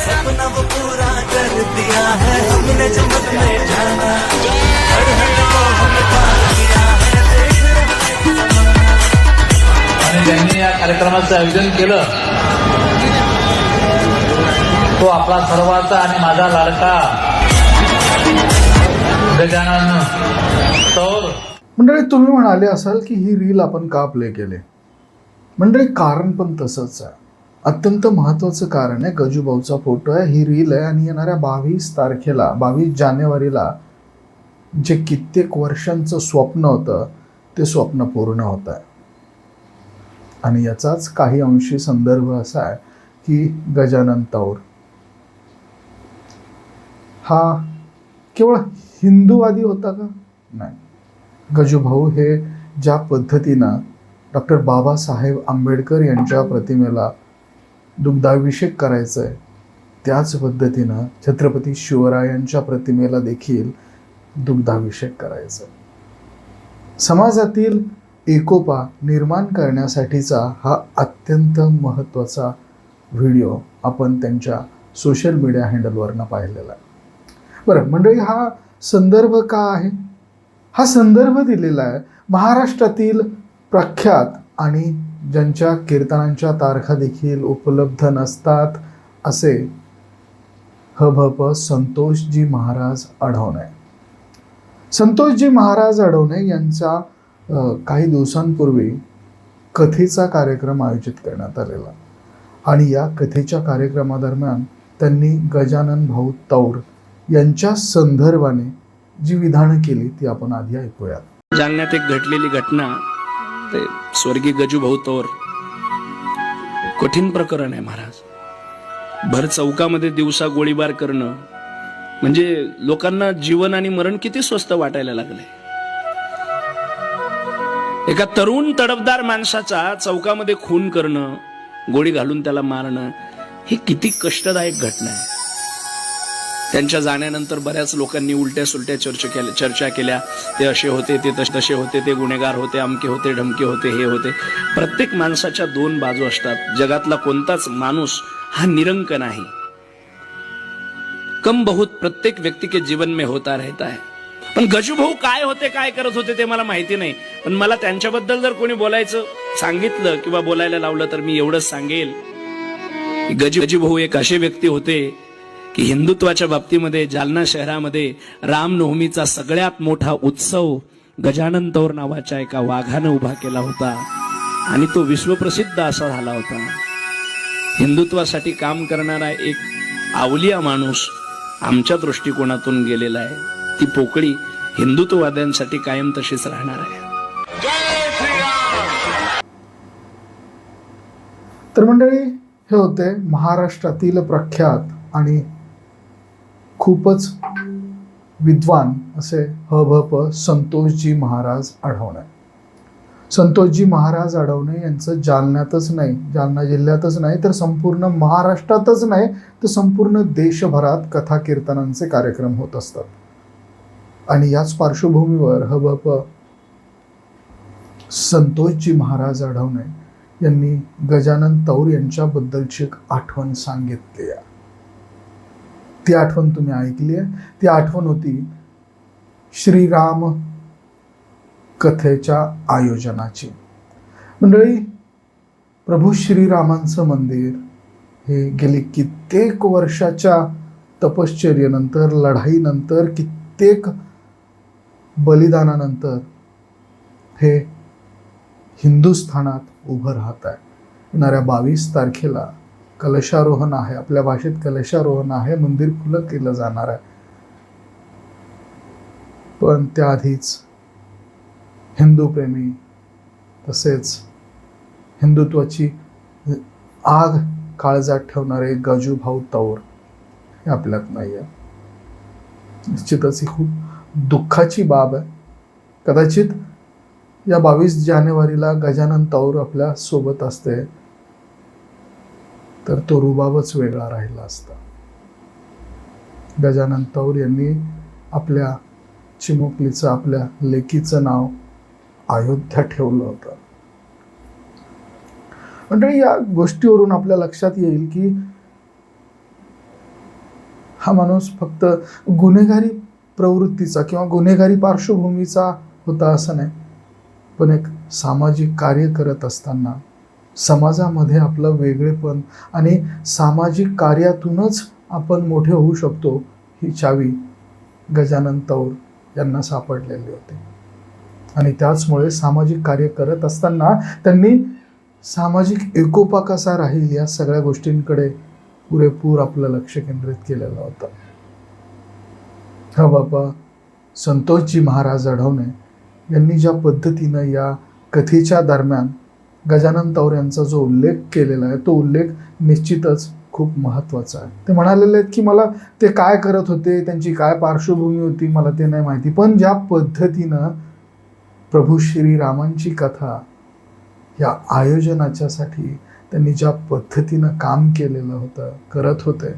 सपना वो पूरा कर दिया है हमने जो मन में ठाना हर हर को हमने पार किया है देख रहा है। आणि ज्यांनी या कार्यक्रमाचं आयोजन केलं. तो आपला सर्वांचा आणि माझा लाडका गजानन मंडळी तुम्ही म्हणाले असाल की ही रील आपण का प्ले केले? मंडळी कारण पण तसंच आहे. अत्यंत महत्त्वाचं कारण आहे गजूभाऊचा फोटो आहे. ही रील आहे आणि येणाऱ्या बावीस तारखेला बावीस जानेवारीला जे कित्येक वर्षांचं स्वप्न होतं ते स्वप्न पूर्ण होत आहे. आणि याचाच काही अंशी संदर्भ असा आहे की गजानन तौर. हा केवळ हिंदूवादी होता का? नाही. गजूभाऊ हे ज्या पद्धतीनं डॉक्टर बाबासाहेब आंबेडकर यांच्या प्रतिमेला दुग्धाभिषेक करायचं आहे त्याच पद्धतीनं छत्रपती शिवरायांच्या प्रतिमेला देखील दुग्धाभिषेक करायचा आहे. समाजातील एकोपा निर्माण करण्यासाठीचा हा अत्यंत महत्त्वाचा व्हिडिओ आपण त्यांच्या सोशल मीडिया हँडलवरनं पाहिलेला आहे. बरं मंडळी हा संदर्भ का आहे? हा संदर्भ दिलेला आहे महाराष्ट्रातील प्रख्यात आणि ज्यांच्या कीर्तनांच्या तारखा देखील उपलब्ध नसतात असे हभप संतोषजी महाराज अडवणे संतोषजी महाराज अडवणे यांचा काही दिवसांपूर्वी कथेचा कार्यक्रम आयोजित करण्यात आलेला. आणि या कथेच्या कार्यक्रमादरम्यान त्यांनी गजानन भाऊ तौर यांच्या संदर्भाने जी विधानं केली ती आपण आधी ऐकूयात. जालन्यात एक घडलेली घटना ते स्वर्गीय गजूभाऊ तोर कठीण प्रकरण आहे महाराज. भर चौकामध्ये दिवसा गोळीबार करणं म्हणजे लोकांना जीवन आणि मरण किती स्वस्त वाटायला लागले एका तरुण तडफदार माणसाचा चौकामध्ये खून करणं गोळी घालून त्याला मारणं ही किती कष्टदायक घटना आहे. त्यांच्या जाण्यानंतर बऱ्याच लोकांनी उलट्या सुलट्या चर्चा केल्या चर्चा केल्या. ते असे होते ते तसे तसे होते ते गुन्हेगार होते अमके होते ढमके होते हे होते. प्रत्येक माणसाच्या दोन बाजू असतात. जगातला कोणताच माणूस हा निरंक नाही. कम बहुत प्रत्येक व्यक्ती के जीवन में होता रहता है. पण गजूभाऊ काय होते काय करत होते ते मला माहिती नाही. पण मला त्यांच्याबद्दल जर कोणी बोलायचं सांगितलं किंवा बोलायला लावलं तर मी एवढंच सांगेल. गजू गजूभाऊ एक असे व्यक्ती होते की हिंदुत्वाच्या बाबतीमध्ये जालना शहरामध्ये रामनवमीचा सगळ्यात मोठा उत्सव गजानन तौर नावाच्या एका वाघानं उभा केला होता. आणि तो विश्वप्रसिद्ध असा झाला होता. हिंदुत्वासाठी काम करणारा एक आवलिया माणूस आमच्या दृष्टिकोनातून गेलेला आहे. ती पोकळी हिंदुत्ववाद्यांसाठी कायम तशीच राहणार आहे. तर मंडळी हे होते महाराष्ट्रातील प्रख्यात आणि खूपच विद्वान असे हभप संतोषजी महाराज आढवणे संतोषजी महाराज आढवणे यांचं जालन्यातच नाही जालना जिल्ह्यातच नाही तर संपूर्ण महाराष्ट्रातच नाही तर संपूर्ण देशभरात कथा कीर्तनांचे कार्यक्रम होत असतात. आणि याच पार्श्वभूमीवर हभप संतोषजी महाराज आढवणे यांनी गजानन तौर यांच्याबद्दलची एक आठवण सांगितली आहे. ती आठवण तुम्ही ऐकली आहे. ती आठवण होती श्रीराम कथेच्या आयोजनाची. मंडळी प्रभू श्रीरामांचं मंदिर हे गेली कित्येक वर्षाच्या तपश्चर्येनंतर लढाईनंतर कित्येक बलिदानानंतर हे हिंदुस्थानात उभं राहत आहे. येणाऱ्या बावीस तारखेला कलशारोहण आहे आपल्या भाषेत कलशारोहण आहे मंदिर खुलं केलं जाणार आहे. पण त्याआधीच हिंदूप्रेमी तसेच हिंदुत्वाची आग काळजात ठेवणारे गजूभाऊ तौर हे आपल्यात नाही आहे. निश्चितच ही खूप दुःखाची बाब आहे. कदाचित या बावीस जानेवारीला गजानन तौर आपल्यासोबत असते. तर तो रुबाबच वेगळा राहिला असता. गजानन तौर यांनी आपल्या चिमुकलीचं आपल्या लेकीचं नाव अयोध्या ठेवलं होतं. मंडळी या गोष्टीवरून आपल्या लक्षात येईल की हा माणूस फक्त गुन्हेगारी प्रवृत्तीचा किंवा गुन्हेगारी पार्श्वभूमीचा होता असं नाही पण एक सामाजिक कार्य करत असताना समाजामध्ये आपलं वेगळेपण आणि सामाजिक कार्यातूनच आपण मोठे होऊ शकतो ही चावी गजानन तौर यांना सापडलेली होती. आणि त्याचमुळे सामाजिक कार्य करत असताना त्यांनी सामाजिक एकोपा कसा राहील या सगळ्या गोष्टींकडे पुरेपूर आपलं लक्ष केंद्रित केलेलं होतं. हा बाबा संतोषजी महाराज अढवणे यांनी ज्या पद्धतीनं या कथेच्या दरम्यान गजानन तौर यांचा जो उल्लेख केलेला आहे तो उल्लेख निश्चितच खूप महत्त्वाचा आहे. ते म्हणालेले आहेत की मला ते काय करत होते त्यांची काय पार्श्वभूमी होती मला ते नाही माहिती. पण ज्या पद्धतीनं प्रभू श्रीरामांची कथा या आयोजनाच्यासाठी त्यांनी ज्या पद्धतीनं काम केलेलं होतं करत होते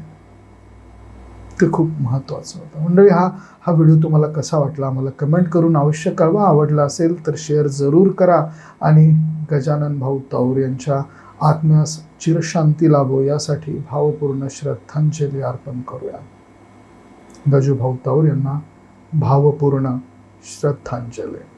ते खूप महत्त्वाचं होतं. मंडळी हा हा व्हिडिओ तुम्हाला कसा वाटला? आम्हाला कमेंट करून अवश्य कळवा. आवडला असेल तर शेअर जरूर करा. आणि गजानन भाऊ तौर यांच्या आत्म्यास चिरशांती लाभो. यासाठी भावपूर्ण श्रद्धांजली अर्पण करूया. गजू भाऊ तौर यांना भावपूर्ण श्रद्धांजली.